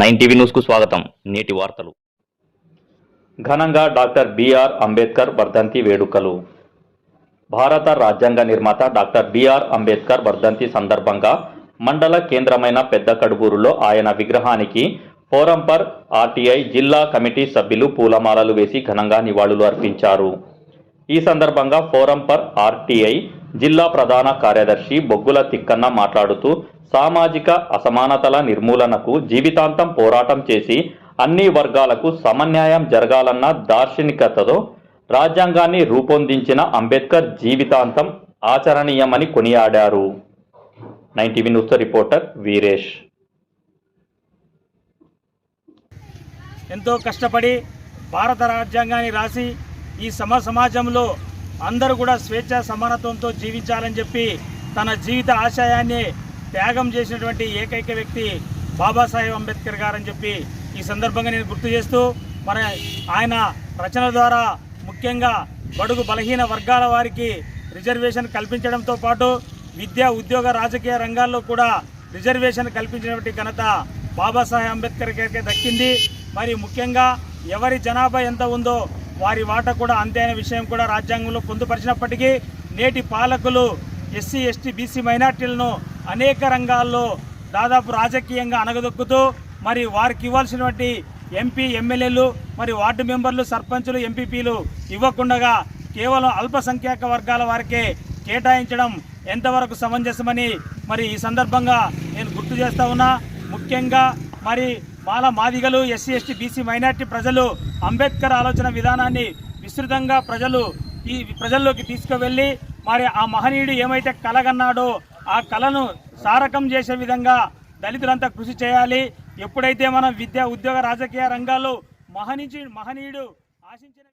Nine TV న్యూస్కు స్వాగతం. నేటి వార్తలు. ఘనంగా డాక్టర్ బిఆర్ అంబేద్కర్ వర్ధంతి వేడుకలు. భారత రాజ్యాంగ నిర్మాత డాక్టర్ బిఆర్ అంబేద్కర్ వర్ధంతి సందర్భంగా మండల కేంద్రమైన పెద్ద కడుగూరులో ఆయన విగ్రహానికి ఫోరంపర్ ఆర్టీఐ జిల్లా కమిటీ సభ్యులు పూలమాలలు వేసి ఘనంగా నివాళులు అర్పించారు. ఈ సందర్భంగా ఫోరం పర్ ఆర్టీఐ జిల్లా ప్రధాన కార్యదర్శి బొగ్గుల తిక్కన్న మాట్లాడుతూ సామాజిక అసమానతల నిర్మూలనకు జీవితాంతం పోరాటం చేసి అన్ని వర్గాలకు సమన్యాయం జరగాలన్న దార్శనికతతో రాజ్యాంగాన్ని రూపొందించిన అంబేద్కర్ జీవితాంతం ఆచరణీయమని కొనియాడారు. Nine TV news reporter Veeresh. ఎంతో కష్టపడి భారత రాజ్యాంగాన్ని రాసి ఈ సమ సమాజంలో అందరూ కూడా స్వేచ్ఛ సమానత్వంతో జీవించాలని చెప్పి తన జీవిత ఆశయాన్ని త్యాగం చేసినటువంటి ఏకైక వ్యక్తి బాబాసాహెబ్ అంబేద్కర్ గారని చెప్పి ఈ సందర్భంగా నేను గుర్తు చేస్తూ మన ఆయన రచన ద్వారా ముఖ్యంగా బడుగు బలహీన వర్గాల వారికి రిజర్వేషన్ కల్పించడంతో పాటు విద్యా ఉద్యోగ రాజకీయ రంగాల్లో కూడా రిజర్వేషన్ కల్పించినటువంటి ఘనత బాబాసాహెబ్ అంబేద్కర్ గారికి దక్కింది. మరి ముఖ్యంగా ఎవరి జనాభా ఎంత ఉందో వారి వాట కూడా అంతే అనే విషయం కూడా రాజ్యాంగంలో పొందుపరిచినప్పటికీ నేటి పాలకులు ఎస్సీ ఎస్టీ బీసీ మైనార్టీలను అనేక రంగాల్లో దాదాపు రాజకీయంగా అనగదొక్కుతూ మరి వారికి ఇవ్వాల్సినటువంటి ఎంపీ ఎమ్మెల్యేలు మరి వార్డు మెంబర్లు సర్పంచులు ఎంపీపీలు ఇవ్వకుండగా కేవలం అల్పసంఖ్యాక వర్గాల వారికే కేటాయించడం ఎంతవరకు సమంజసమని మరి ఈ సందర్భంగా నేను గుర్తు చేస్తా ఉన్నా. ముఖ్యంగా మరి మాల మాదిగలు ఎస్సీ ఎస్టీ బీసీ మైనార్టీ ప్రజలు అంబేద్కర్ ఆలోచన విధానాన్ని విస్తృతంగా ప్రజలు ఈ ప్రజల్లోకి తీసుకువెళ్ళి మరి ఆ మహనీయుడు ఏమైతే కలగన్నాడో ఆ కళను సారకం చేసే విధంగా దళితులంతా కృషి చేయాలి. ఎప్పుడైతే మనం విద్య ఉద్యోగ రాజకీయ రంగాల్లో మహనించి మహనీయుడు ఆశించిన